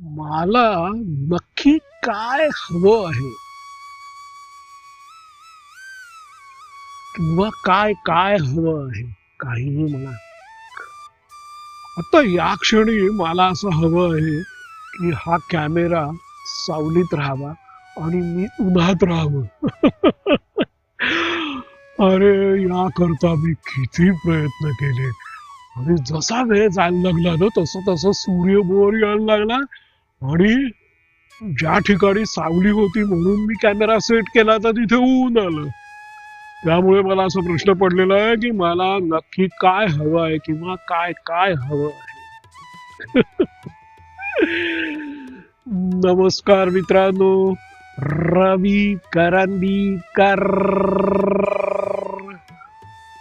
मला नक्की काय हवं आहे? किंवा काय काय हवं आहे? काहीही म्हणा. आता या क्षणी मला असं हवं आहे की हा कॅमेरा सावलीत राहावा आणि मी उन्हात राहावं. अरे याकरता मी किती प्रयत्न केले. आणि जसा वेळ जायला लागला ना तसं तसं सूर्य बोर यायला लागला. आणि ज्या ठिकाणी सावली होती म्हणून मी कॅमेरा सेट केला तर तिथे ऊन आलं. त्यामुळे मला असा प्रश्न पडलेला आहे की मला नक्की काय हवं आहे किंवा काय काय हवं आहे? नमस्कार मित्रांनो. रवी करंदीकर.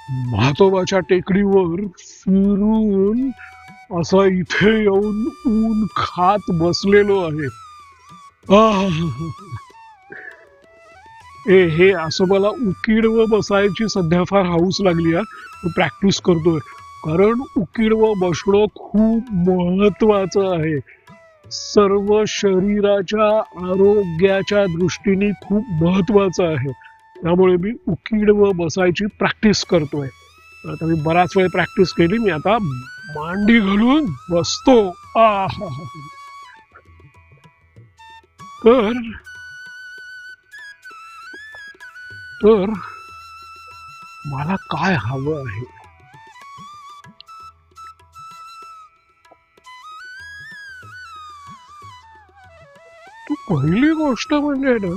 म्हातोबाच्या टेकडीवर फिरून असा इथे येऊन ऊन खात बसलेलो आहे. ए हे असं मला उकिडव बसायची सध्या फार हाऊस लागली आहे प्रॅक्टिस करतोय. कारण उकिडव बसणं खूप महत्वाचं आहे. सर्व शरीराच्या आरोग्याच्या दृष्टीने खूप महत्वाचं आहे. त्यामुळे मी उकिडव बसायची प्रॅक्टिस करतोय. आता मी बराच वेळ प्रॅक्टिस केली मी आता मांडी घालून बसतो. तर तर मला काय हवं आहे? तू पहिली गोष्ट म्हणजे ना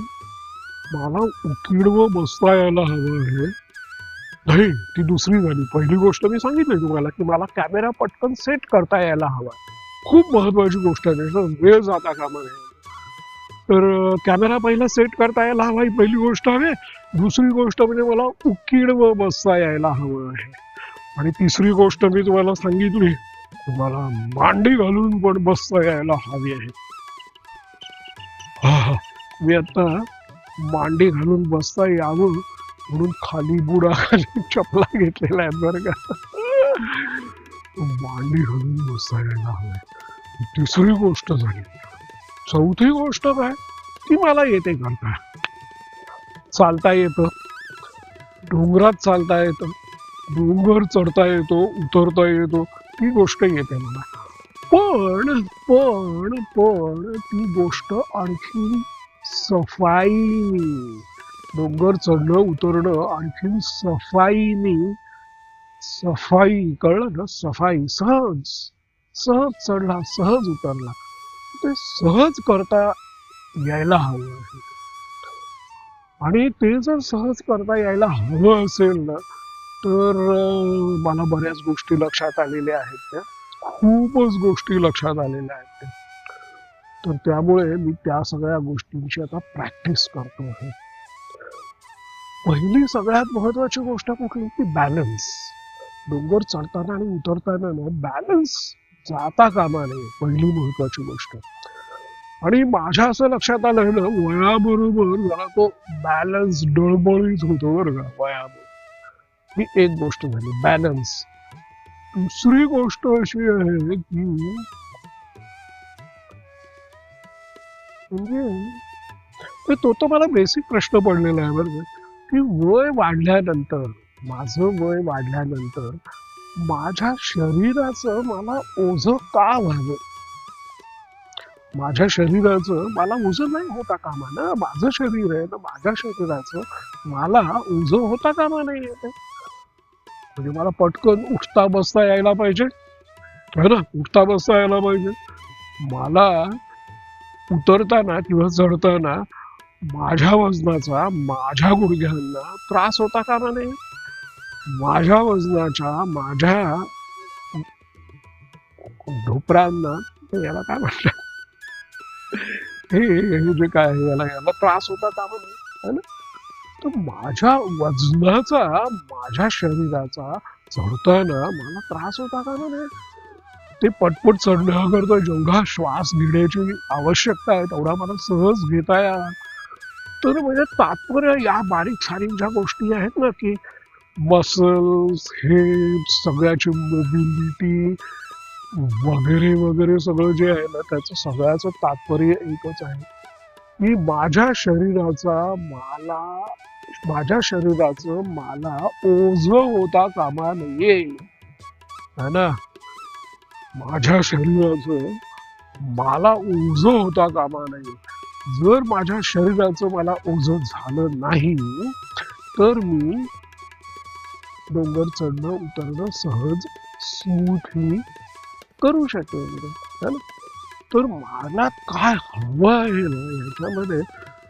मला उकिडवं बसता यायला हवं आहे. नाही ती दुसरी झाली पहिली गोष्ट मी सांगितली तुम्हाला की मला कॅमेरा पटकन सेट करता यायला हवा. खूप महत्वाची गोष्ट आहे वेळ जाता कामा नये तर कॅमेरा पहिला सेट करता यायला हवा ही पहिली गोष्ट हवी दुसरी गोष्ट म्हणजे मला उकीड व बसता यायला हवं आहे. आणि तिसरी गोष्ट मी तुम्हाला सांगितली तुम्हाला मांडी घालून पण बसता यायला हवी आहे. हा, मी आता मांडी घालून बसता यावं म्हणून खाली बुडा खाली चपला घेतलेला आहे बरं का. मांडी घालून बसायला यायला तिसरी गोष्ट झाली. चौथी गोष्ट काय? ती मला येते करता. चालता येतं. डोंगरात चालता येतं. डोंगर चढता येतो उतरता येतो. ती गोष्ट येते मला. पण पण पण ती गोष्ट आणखी सफाई. डोंगर चढणं उतरणं आणखीन सफाईनी सफाई कळलं ना? सफाई सहज सहज चढला सहज उतरला. ते सहज करता यायला हवं आहे. आणि ते जर सहज करता यायला हवं असेल ना तर मला बऱ्याच गोष्टी लक्षात आलेल्या आहेत त्या. खूपच गोष्टी लक्षात आलेल्या आहेत त्या. तर त्यामुळे मी त्या सगळ्या गोष्टींची आता प्रॅक्टिस करतो आहे. पहिली सगळ्यात महत्वाची गोष्ट कुठली? की बॅलन्स डोंगर चढताना आणि उतरताना ना बॅलन्स जाता कामा नये पहिली महत्वाची गोष्ट. आणि माझ्या असं लक्षात आलं ना वयाबरोबर जरा तो बॅलन्स डळबळीत होतो बरं का वयाबरोबर ही एक गोष्ट झाली बॅलन्स दुसरी गोष्ट अशी आहे की म्हणजे तो तो तर मला बेसिक प्रश्न पडलेला आहे बरं की वय वाढल्यानंतर माझं वय वाढल्यानंतर माझ्या शरीराचं मला ओझ का व्हावं? माझ्या शरीराचं मला ओझ नाही होता कामा ना? माझं शरीर आहे ना माझ्या शरीराचं मला ओझ होता कामा नाही येते? म्हणजे मला पटकन उठता बसता यायला पाहिजे. है ना? उठता बसता यायला पाहिजे. मला उतरताना किंवा चढताना माझ्या वजनाचा माझ्या गुडघ्यांना त्रास होता कामा नये माझ्या वजनाच्या माझ्या ढोपरांना याला काय म्हणतात? हे जे काय याला याला त्रास होता कामा नये है ना? तर माझ्या वजनाचा माझ्या शरीराचा चढताना मला त्रास होता कामा नये ते पटपट चढण्याकरता जेवढा श्वास घेण्याची आवश्यकता आहे तेवढा मला सहज घेता या तर म्हणजे तात्पर्य या बारीक सारीक ज्या गोष्टी आहेत ना की मसल्स हे सगळ्याची मोबिलिटी वगैरे वगैरे सगळं जे आहे ना त्याचं सगळ्याचं तात्पर्य एकच आहे. की माझ्या शरीराचा मला माझ्या शरीराचं मला ओझ होता कामा नये. है ना? माझ्या शरीराचं मला ओझ होता कामा नये. जर माझ्या शरीराचं मला ओझ झालं नाही तर मी डोंगर चढणं उतरणं सहज स्मूथली करू शकेल तर मला काय हवं आहे ना याच्यामध्ये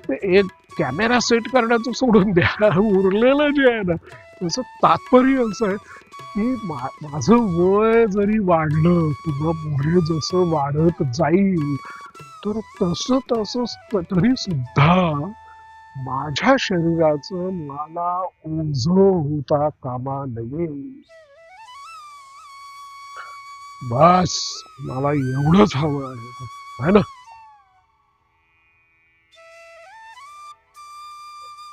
ते एक कॅमेरा सेट करण्याचं सोडून द्या. उरलेलं जे आहे ना त्याचं तात्पर्य असं आहे की मा- माझं वय जरी वाढलं किंवा पुढे जसं वाढत जाईल तर तसं तसं तरी सुद्धा माझ्या शरीराचं मला ओझ होता कामा नये. बस मला एवढंच हवं आहे. ना?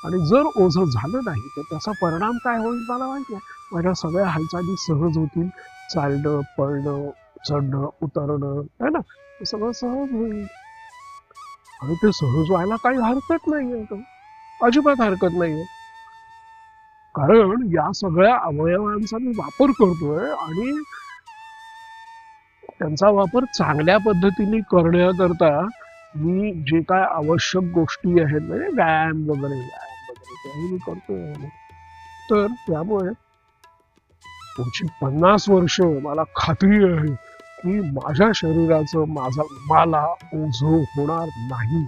आणि जर ओझ झालं नाही तर त्याचा परिणाम काय होईल मला माहिती आहे? माझ्या सगळ्या हालचाली सहज होतील. चालणं पळणं चढणं उतरणं है ना? हे सगळं सहज होईल. आणि ते सहज व्हायला काही हरकत नाहीये अजिबात हरकत नाहीये. कारण या सगळ्या अवयवांचा मी वापर करतोय आणि त्यांचा वापर चांगल्या पद्धतीने करण्याकरता मी जे काय आवश्यक गोष्टी आहेत म्हणजे व्यायाम वगैरे व्यायाम वगैरे त्याही मी करतोय. तर त्यामुळे पुढची पन्नास वर्ष मला खात्री आहे. की माझ्या शरीराचं माझा मला ओझ होणार नाही.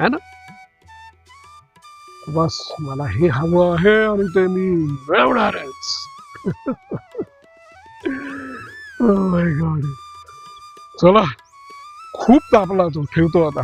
है ना? बस मला हे हवं आहे आणि ते मी मिळवणारच oh चला खूप तापला तो ठेवतो आता.